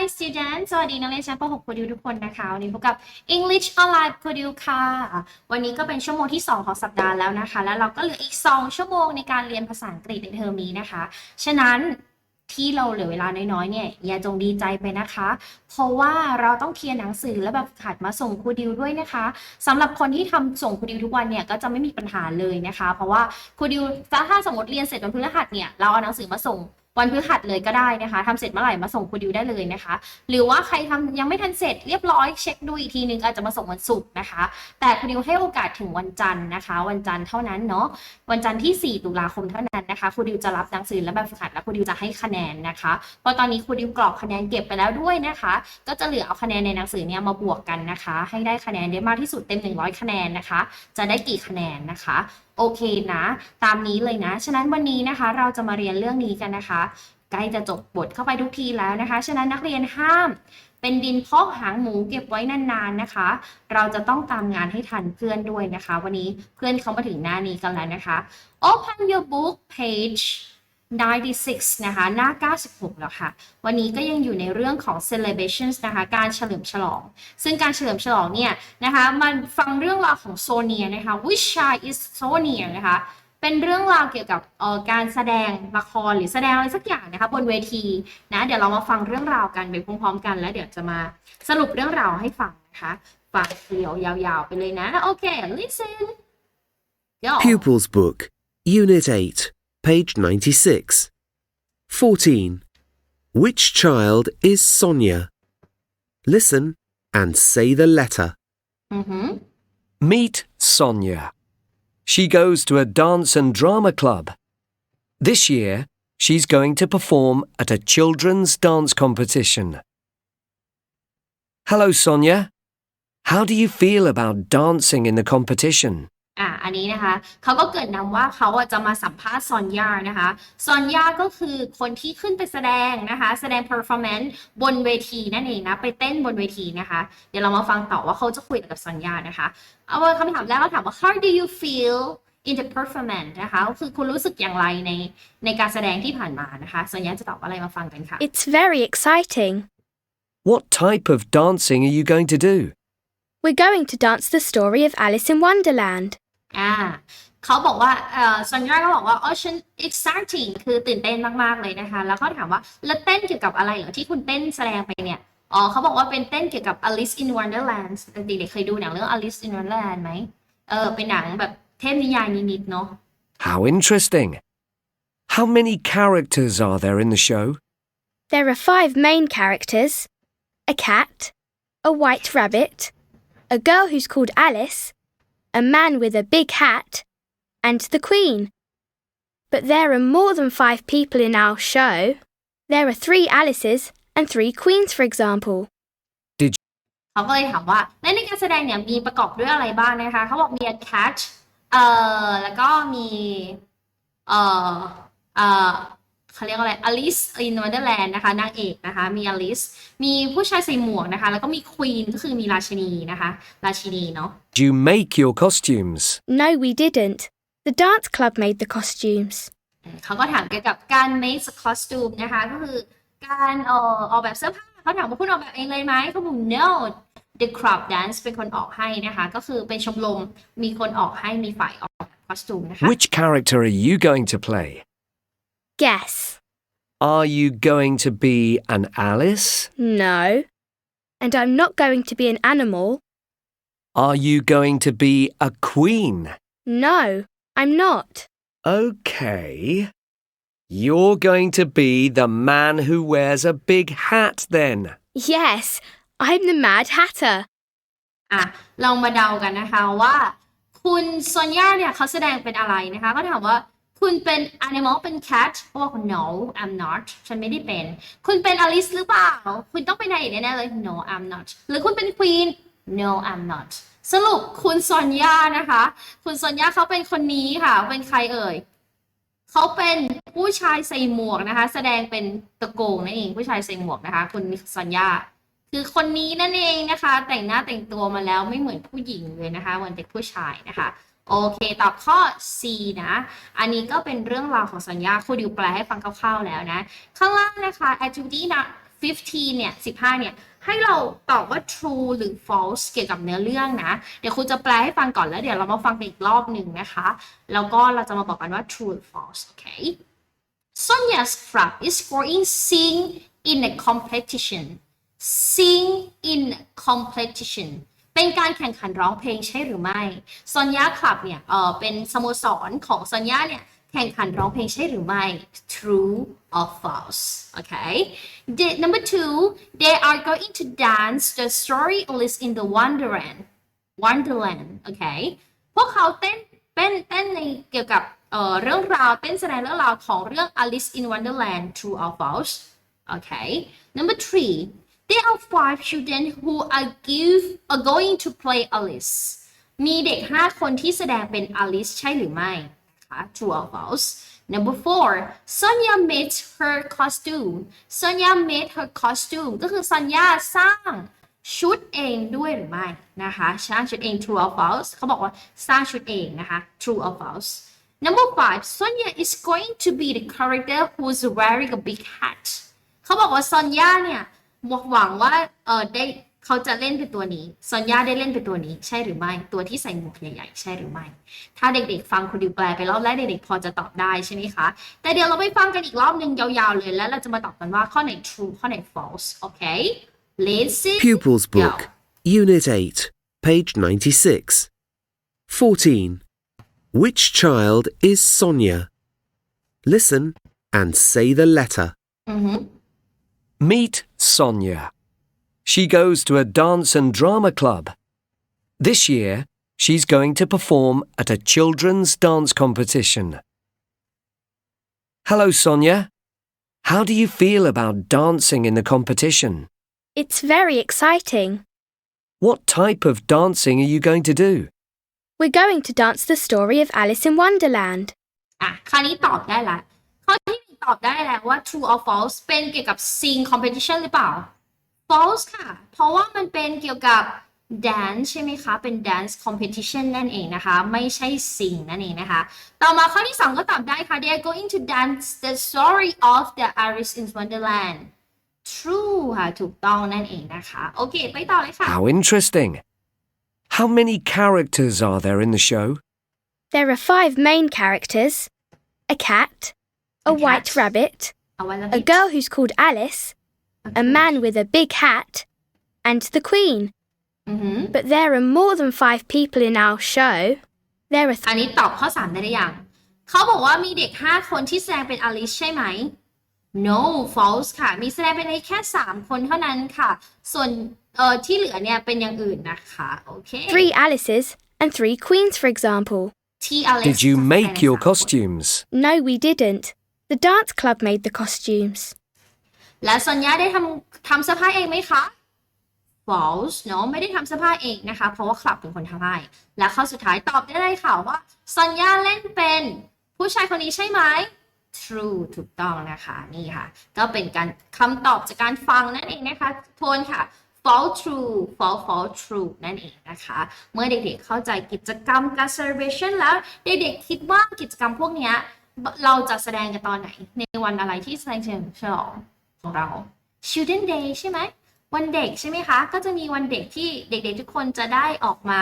Hi students สวัสดีนักเรียนชั้นป .6 ครูดิวทุกคนนะคะ วันนี้พบกับ English Alive ครูดิวค่ะ วันนี้ก็เป็นชั่วโมงที่ 2 ของสัปดาห์แล้วนะคะ แล้วเราก็เหลืออีก 2 ชั่วโมงในการเรียนภาษาอังกฤษในเทอมนี้นะคะ ฉะนั้นที่เราเหลือเวลาน้อยๆ เนี่ย อย่าจงดีใจไปนะคะ เพราะว่าเราต้องเคลียร์หนังสือและแบบฝึกหัดมาส่งครูดิวด้วยนะคะสำหรับคนที่ทำส่งครูดิวทุกวันเนี่ยก็จะไม่มีปัญหาเลยนะคะ เพราะว่าครูดิวถ้าสมมติเรียนเสร็จวันพฤหัสเนี่ยเราเอาหนังสือมาส่ง วันพฤหัสเลยก็ได้นะคะทำเสร็จเมื่อไหร่มาส่งครูดิวได้เลยนะคะ หรือว่าใครทำยังไม่ทันเสร็จเรียบร้อยเช็คดูอีกทีนึงอาจจะมาส่งวันศุกร์นะคะ แต่ครูดิวให้โอกาสถึงวันจันทร์นะคะ วันจันทร์เท่านั้นเนาะวันจันทร์ที่ 4 ตุลาคมเท่านั้นนะคะครูดิวจะรับหนังสือและแบบฝึกหัดและครูดิวจะให้คะแนนนะคะเพราะตอนนี้ครูดิวกรอกคะแนนเก็บไปแล้วด้วยนะคะ ก็จะเหลือเอาคะแนนในหนังสือเนี่ยมาบวกกันนะคะ ให้ได้คะแนนได้มากที่สุดเต็ม 100 คะแนนนะคะ จะได้กี่คะแนนนะคะ โอเคนะ ตามนี้เลยนะ ฉะนั้นวันนี้นะคะเราจะมาเรียนเรื่องนี้กันนะคะ ใกล้จะจบบทเข้าไปทุกทีแล้วนะคะ ฉะนั้นนักเรียนห้ามเป็นดินพอกหางหมูเก็บไว้นานๆนะคะ เราจะต้องตามงานให้ทันเพื่อนด้วยนะคะ วันนี้เพื่อนเขามาถึงหน้านี้กันแล้วนะคะ Open your book page 96 นะคะ หน้า 96 แล้วค่ะ วันนี้ก็ยังอยู่ในเรื่องของ celebrations นะคะ การเฉลิมฉลอง ซึ่งการเฉลิมฉลองเนี่ยนะคะ มันฟังเรื่องราวของโซเนียนะคะ which child is Sonia นะคะ เป็นเรื่องราวเกี่ยวกับออการแสดงละครหรือแสดงอะไรสักอย่างนะคะบนเวทีนะ เดี๋ยวเรามาฟังเรื่องราวกันไปพร้อมๆกัน แล้วเดี๋ยวจะมาสรุปเรื่องราวให้ฟังนะคะฟังเดียวยาวๆไปเลยนะ โอเค listen go Pupils Book, Unit 8, page 96. 14. Which child is Sonia? Listen and say the letter. Mm -hmm. Meet Sonia. She goes to a dance and drama club. This year, she's going to perform at a children's dance competition. Hello, Sonia. How do you feel about dancing in the competition? อะอันนี้นะคะเขาก็เกริดนำว่าเขาอะจะมาสัมภาษณ์ซอนยานะคะซอนยาก็คือคนที่ขึ้นไปแสดงนะคะ แสดง performance บนเวทีนั่นเองนะ ไปเต้นบนเวทีนะคะ เดี๋ยวเรามาฟังต่อว่าเขาจะคุยกับซอนยานะคะ เอาคำถามแรกเขาถามว่า how do you feel in the performance นะคะก็คือคุณรู้สึกอย่างไรในในการแสดงที่ผ่านมานะคะซอนยาจะตอบว่าอะไรมาฟังกันค่ะ It's very exciting. What type of dancing are you going to do? We're going to dance the story of Alice in Wonderland. อ่าเขาบอกว่าเอ่อซอนยาก็บอกว่าอ๋อฉัน exciting คือตื่นเต้นมาก ๆ เลยนะคะ แล้วก็ถามว่า แล้วเต้นเกี่ยวกับอะไรเหรอที่คุณเต้นแสดงไปเนี่ย อ๋อเขาบอกว่าเป็นเต้นเกี่ยวกับ Alice in Wonderland เด็กๆเคยดูหนังเรื่อง Alice in Wonderland ไหมเออเป็นหนังแบบเทพนิยายนิดๆเนาะ How interesting. How many characters are there in the show? There are five main characters a cat, a white rabbit, a girl who's called Alice, a man with a big hat, and the Queen. But there are more than five people in our show. There are three Alices and three Queens, for example. เขาก็เลยถามว่าและในการแสดงเนี่ยมีประกอบด้วยอะไรบ้างนะคะเขาบอกมี a cat เอ่อแล้วก็มีเอ่อเอ่อ เขาเรียกว่าอะไร Alice in Wonderland นะคะนางเอกนะคะ มี Alice มีผู้ชายใส่หมวกนะคะ แล้วก็มี Queen ก็คือมีราชินีนะคะ ราชินีเนาะ Do you make your costumes? No, we didn't. The dance club made the costumes. เขาก็ถามเกี่ยวกับการ make a costume นะคะ ก็คือการเอ่อออกแบบเสื้อผ้าเขาถามว่าคุณออกแบบเองเลยไหมเขาบอก no the club dance เป็นคนออกให้นะคะ ก็คือเป็นชมรมมีคนออกให้มีฝ่ายออกแบบคอสตูมนะคะ Which character are you going to play? Guess. Are you going to be an Alice? No. And I'm not going to be an animal. Are you going to be a queen? No, I'm not. Okay. You're going to be the man who wears a big hat then. Yes, I'm the Mad Hatter. อ่ะลองมาเดากันนะคะว่า คุณซอนยาเนี่ยเขาแสดงเป็นอะไรนะคะ ก็ถามว่า คุณเป็น animal เป็น cat เขาบอก no I'm not ฉันไม่ได้เป็น คุณเป็น Alice หรือเปล่า คุณต้องเป็นนายเอกแน่ๆเลย no I'm not หรือคุณเป็น queen no I'm not สรุปคุณซอนยานะคะ คุณซอนยาเขาเป็นคนนี้ค่ะ เป็นใครเอ่ยเขาเป็นผู้ชายใส่หมวกนะคะ แสดงเป็นตะโกงนั่นเองผู้ชายใส่หมวกนะคะ คุณซอนยาคือคนนี้นั่นเองนะคะ แต่งหน้าแต่งตัวมาแล้วไม่เหมือนผู้หญิงเลยนะคะเหมือนเด็กผู้ชายนะคะ โอเคตอบข้อ C นะ อันนี้ก็เป็นเรื่องราวของสัญญาครูดิวแปลให้ฟังคร่าวๆแล้วนะ ข้างล่างนะคะ activity นะ15 เนี่ย 15 เนี่ย ให้เราตอบว่า true หรือ false เกี่ยวกับเนื้อเรื่องนะ เดี๋ยวครูจะแปลให้ฟังก่อนแล้วเดี๋ยวเรามาฟังกันอีกรอบหนึ่งนะคะ แล้วก็เราจะมาบอกกันว่า true หรือ false โอเค Sonia's club is going sing in a competition sing in a competition เป็นการแข่งขันร้องเพลงใช่หรือไม่ซอนยาคลับเนี่ยเออเป็นสโมสรของซอนยาเนี่ยแข่งขันร้องเพลงใช่หรือไม่ true or false okay the, number two they are going to dance the story Alice in the Wonderland Wonderland okay พวกเขาเต้นเต้นเต้นในเกี่ยวกับเอ่อเรื่องราวเต้นแสดงเรื่องราวของเรื่อง Alice in Wonderland true or false okay number three there are five children who are give are going to play Alice มีเด็ก 5 คนที่แสดงเป็น Alice ใช่หรือไม่นะคะ true or false number four Sonia made her costume Sonia made her costume ก็คือ Sonia สร้างชุดเองด้วยหรือไม่นะคะสร้างชุดเอง true or false เขาบอกว่าสร้างชุดเองนะคะ true or false number five Sonia is going to be the character who's wearing a big hat เขาบอกว่าซอนยาเนี่ย หวังว่าเออได้เขาจะเล่นเป็นตัวนี้ซอนยาได้เล่นเป็นตัวนี้ ใช่หรือไม่ ตัวที่ใส่หมวกใหญ่ๆใช่หรือไม่ ถ้าเด็กๆ ฟังคุณดิวแปลไปรอบแรกเด็กๆพอจะตอบได้ใช่ไหมคะ แต่เดี๋ยวเราไปฟังกันอีกรอบหนึ่งยาวๆเลย แล้วเราจะมาตอบกันว่าข้อไหน true ข้อไหน false โอเค let's see Pupils Book, Unit 8, page 96. 14. Which child is Sonia? Listen and say the letter. อือหือ Meet Sonia. She goes to a dance and drama club. This year, she's going to perform at a children's dance competition. Hello, Sonia. How do you feel about dancing in the competition? It's very exciting. What type of dancing are you going to do? We're going to dance the story of Alice in Wonderland. อ่ะ คราวนี้ตอบได้ละข้อที่หนึ่ง ตอบได้แล้วว่า true or false เป็นเกี่ยวกับ sing competition หรือเปล่า false ค่ะ เพราะว่ามันเป็นเกี่ยวกับ dance ใช่ไหมคะ เป็น dance competition นั่นเองนะคะ ไม่ใช่ sing นั่นเองนะคะ ต่อมาข้อที่สองก็ตอบได้ค่ะ they are going to dance the story of the Alice in Wonderland true ค่ะ ถูกต้องนั่นเองนะคะ โอเค ไปต่อเลยค่ะ How interesting. How many characters are there in the show? There are five main characters a cat, a, A white cat. rabbit, เอาไว้แล้ว a girl who's called Alice, a man with a big hat, and the Queen. อือหือ But there are more than five people in our show. There are อัน th- นี้ตอบข้อ 3 ได้หรือยัง เขาบอกว่ามีเด็ก 5 คนที่แสดงเป็นอลิซใช่ไหม no false ค่ะ มีแสดงเป็นแค่ 3 คนเท่านั้นค่ะ ส่วนเอ่อที่เหลือเนี่ยเป็นอย่างอื่นนะคะ โอเค three Alices and three Queens, for example. ที่อลิซ Did you make your costumes? No, we didn't. The dance club made the costumes. และซอนยาได้ทำทำเสื้อผ้าเองไหมคะ false เนาะไม่ได้ทำเสื้อผ้าเองนะคะ เพราะว่าคลับเป็นคนทำให้ และข้อสุดท้ายตอบได้เลยค่ะว่าซอนยาเล่นเป็นผู้ชายคนนี้ใช่ไหม true ถูกต้องนะคะนี่ค่ะ ก็เป็นการคำตอบจากการฟังนั่นเองนะคะโทนค่ะ false true false false true นั่นเองนะคะ เมื่อเด็กๆเข้าใจกิจกรรมการ celebration แล้ว เด็กๆคิดว่ากิจกรรมพวกเนี้ย เราจะแสดงกันตอนไหน ในวันอะไรที่แสดงเฉลิมฉลองของเรา Children Day ใช่ไหมวันเด็กใช่ไหมคะ ก็จะมีวันเด็กที่เด็กๆ ทุกคนจะได้ออกมา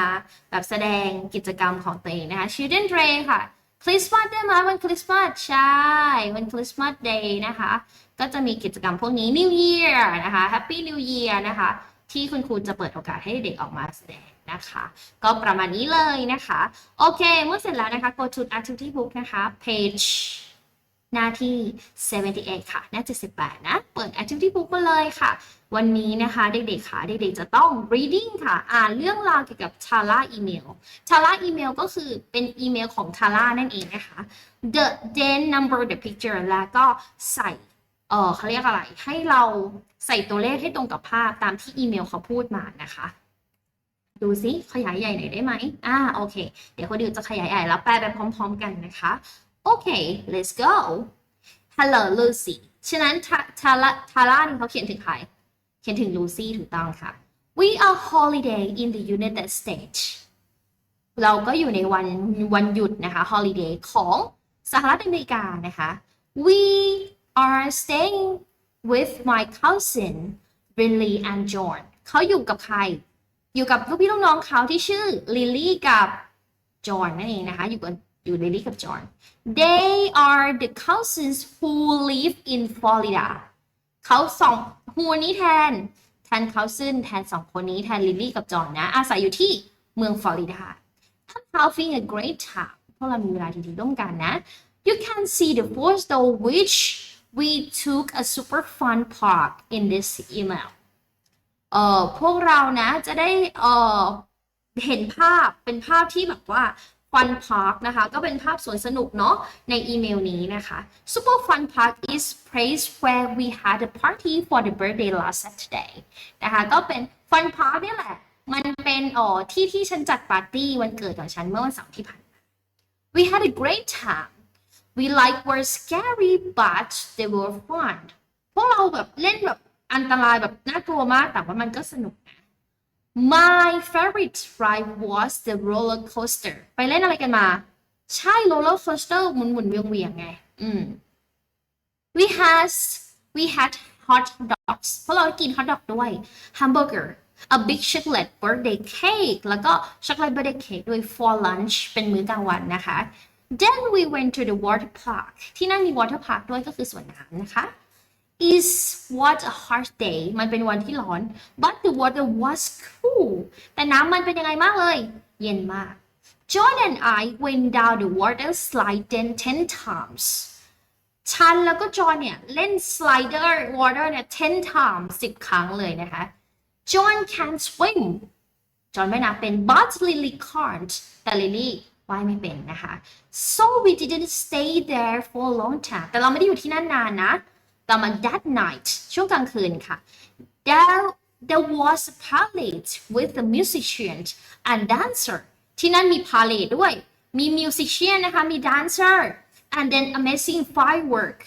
แบบแสดงกิจกรรมของตัวเองนะคะ Children Day ค่ะคริสต์มาสได้ไหมวันคริสต์มาสใช่วันคริสต์มาส Day นะคะ ก็จะมีกิจกรรมพวกนี้ New Year นะคะ Happy New Year นะคะ ที่คุณครูจะเปิดโอกาสให้เด็กออกมาแสดงนะคะ ก็ประมาณนี้เลยนะคะ โอเค เมื่อเสร็จแล้วนะคะ go to activity book นะคะ page หน้าที่ 78 ค่ะ หน้า 78 นะ เปิด activity book มาเลยค่ะ วันนี้นะคะ เด็กๆค่ะ เด็กๆ จะต้อง reading ค่ะ อ่านเรื่องราวเกี่ยวกับ Tara email Tara email ก็คือเป็นอีเมลของ Tara นั่นเองนะคะ the then number the picture แล้วก็ใส่ เออเขาเรียกอะไร ให้เราใส่ตัวเลขให้ตรงกับภาพตามที่อีเมลเขาพูดมานะคะ ดูซิขยายใหญ่หน่อยได้ไหมอ่าโอเค เดี๋ยวคนดิวจะขยายใหญ่แล้วแปลไปพร้อม ๆ กันนะคะโอเค let's go hello Lucy ฉะนั้นทาทาร่าทาร่านเขาเขียนถึงใคร เขียนถึง Lucy ถูกต้องค่ะ we are holiday in the United States เราก็อยู่ในวันวันหยุดนะคะ holiday ของสหรัฐอเมริกานะคะ we are staying with my cousin Riley and John เขาอยู่กับใคร อยู่กับลูกพี่ลูกน้องเขาที่ชื่อลิลลี่กับจอห์นนั่นเองนะคะ อยู่กับอยู่ลิลลี่กับจอห์น they are the cousins who live in Florida เขาสอง who นี้แทน แทน cousin แทนสองคนนี้แทนลิลลี่กับจอห์นนะ อาศัยอยู่ที่เมืองฟลอริดา I'm having a great time พวกเรามีเวลาดีๆร่วมกันนะ You can see the photo which we took a super fun park in this email เอ่อพวกเรานะจะได้เอ่อเห็นภาพเป็นภาพที่แบบว่า Fun Park นะคะ ก็เป็นภาพสวนสนุกเนาะในอีเมลนี้นะคะ Super Fun Park is place where we had a party for the birthday last Saturday นะคะก็เป็น Fun Park เนี่ยแหละ มันเป็นอ่อที่ที่ฉันจัดปาร์ตี้วันเกิดของฉันเมื่อวันเสาร์ที่ผ่านมา We had a great time we like were scary but they were fun พวกเราแบบเล่นแบบอันตรายแบบน่ากลัวมากแต่ว่ามันก็สนุกนะ My favorite ride was the roller coaster ไปเล่นอะไรกันมา ใช่ roller coaster หมุนหมุนเวียงเวียงไง อืม we has we had hot dogs เพราะเรากิน hot dog ด้วย hamburger a big chocolate birthday cake แล้วก็ chocolate birthday cake ด้วย for lunch เป็นมื้อกลางวันนะคะ then we went to the water park ที่นั่นมี water park ด้วยก็คือสวนน้ำนะคะ is what a hot day มันเป็นวันที่ร้อน but the water was cool แต่น้ำมันเป็นยังไงมากเลย เย็นมาก John and I went down the water slide then 10 times ฉันแล้วก็จอห์นเนี่ยเล่น slider water เนี่ย 10 times 10 ครั้งเลยนะคะ John can swim จอห์นไม่นับเป็น but Lily can't แต่ Lily ว่ายไม่เป็นนะคะ so we didn't stay there for a long time แต่เราไม่ได้อยู่ที่นั่นนานนะต่อมา that night ช่วงกลางคืนค่ะ there there was a parade with the musician and dancer ที่นั่นมี parade ด้วย มี musician นะคะ มี dancer and then amazing firework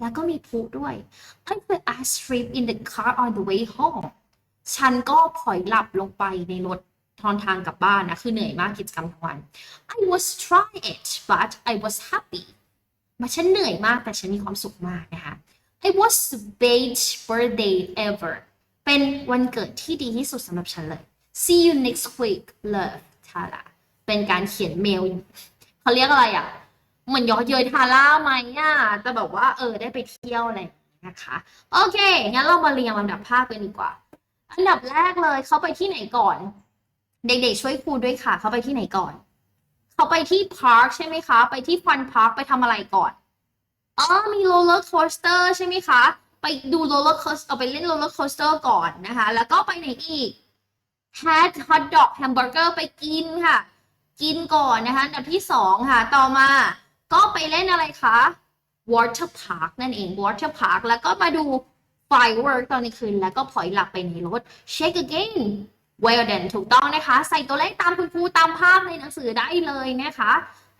แล้วก็มีพลุด้วย I fell asleep in the car on the way home ฉันก็พลอยหลับลงไปในรถ ทอนทางกลับบ้านนะ คือเหนื่อยมากกิจกรรมทั้งวัน I was tired but I was happy มาฉันเหนื่อยมากแต่ฉันมีความสุขมากนะคะ It was the best birthday ever เป็นวันเกิดที่ดีที่สุดสำหรับฉันเลย See you next week love ทาร่าเป็นการเขียนเมลเขาเรียกอะไรอะเหมือนย้อนเย้ยทาร่าไหมอะแต่แบบว่าเออได้ไปเที่ยวอะไรอย่างนี้นะคะ โอเค งั้นเรามาเรียงลำดับภาพกันดีกว่า อันดับแรกเลยเขาไปที่ไหนก่อน เด็กๆช่วยครูด้วยค่ะ เขาไปที่ไหนก่อน เขาไปที่พาร์คใช่ไหมคะ ไปที่ฟันพาร์คไปทำอะไรก่อนอ๋อมีโรลเลอร์โคสเตอร์ใช่ไหมคะ ไปดูโรลเลอร์โคสเตอาไปเล่นโรลเลอร์โคสเตอร์ก่อนนะคะ แล้วก็ไปไหนอีก had hot dog hamburger ไปกินค่ะ กินก่อนนะคะอันดับที่สองค่ะ ต่อมาก็ไปเล่นอะไรคะ water park นั่นเอง water park แล้วก็มาดู firework ตอนกลางคืนแล้วก็พลอยหลับไปในรถ shake again well then ถูกต้องนะคะ ใส่ตัวเลขตามคุณครูตามภาพในหนังสือได้เลยนะคะ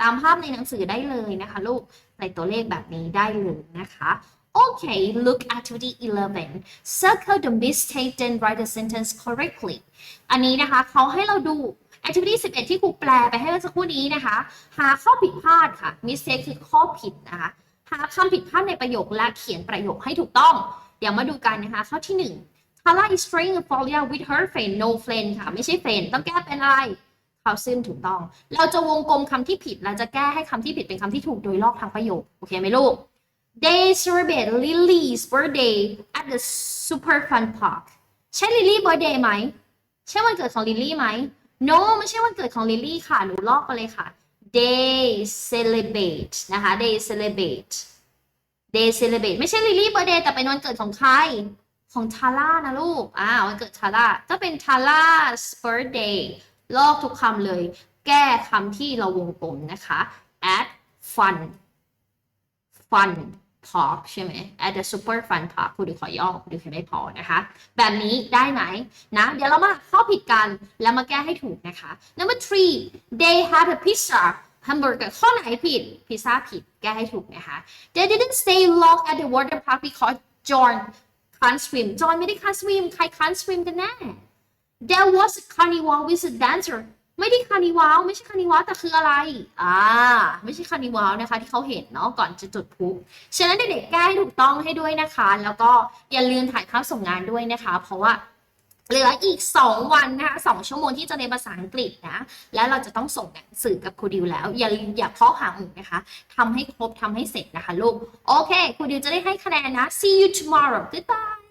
ตามภาพในหนังสือได้เลยนะคะลูก ใส่ตัวเลขแบบนี้ได้เลยนะคะ Okay, look activity 11. Circle the mistake then write the sentence correctly. อันนี้นะคะเขาให้เราดู activity 11 ที่ครูแปลไปให้เมื่อสักครู่นี้นะคะ หาข้อผิดพลาดค่ะ mistake คือข้อผิดนะคะ หาคำผิดพลาดในประโยคและเขียนประโยคให้ถูกต้อง เดี๋ยวมาดูกันนะคะ ข้อที่ 1 Tala is staying in Florida with her friend no friend ค่ะ ไม่ใช่ friend ต้องแก้เป็นอะไรเขาซึ่งถูกต้อง เราจะวงกลมคำที่ผิด เราจะแก้ให้คำที่ผิดเป็นคำที่ถูกโดยรอบทางประโยค โอเคไหมลูก They celebrate Lily's birthday at the super fun park ใช่ Lily birthday ไหม ใช่วันเกิดของลิลลี่ไหม no ไม่ใช่วันเกิดของลิลลี่ค่ะ หนูลอกไปเลยค่ะ they celebrate นะคะ they celebrate they celebrate ไม่ใช่ลิลลี่ birthday แต่เป็นวันเกิดของใคร ของทาร่านะลูก อ่าวันเกิดทาร่าก็เป็นทาร่า birthday ลอกทุกคำเลย แก้คำที่เราวงกลมนะคะ at fun fun park ใช่ไหม at the super fun park คุณดูขอย่อคุณดูแค่ไม่พอนะคะ แบบนี้ได้ไหมนะ เดี๋ยวเรามาเข้าผิดกันแล้วมาแก้ให้ถูกนะคะ number three they had a pizza hamburger ข้อไหนผิด พิซซ่าผิด แก้ให้ถูกนะคะ they didn't stay long at the water park because John can't swim จอนไม่ได้ can't swim ใคร can't swim กันแน่ there was a carnival with a dancer ไม่ได้คานิวาวไม่ใช่คานิวาวแต่คืออะไร อ่า ไม่ใช่คานิวาวนะคะ ที่เขาเห็นเนาะก่อนจะจุดพลุฉะนั้นเด็กๆแก้ให้ถูกต้องให้ด้วยนะคะ แล้วก็อย่าลืมถ่ายภาพส่งงานด้วยนะคะ เพราะว่า เหลืออีก 2 วันนะคะสองชั่วโมงที่จะเรียนภาษาอังกฤษนะ แล้วเราจะต้องส่งหนังสือกับครูดิวแล้ว อย่าลืมอย่าเพาะหางหมูนะคะทำให้ครบทำให้เสร็จนะคะลูก โอเค ครูดิวจะได้ให้คะแนนนะ see you tomorrow goodbye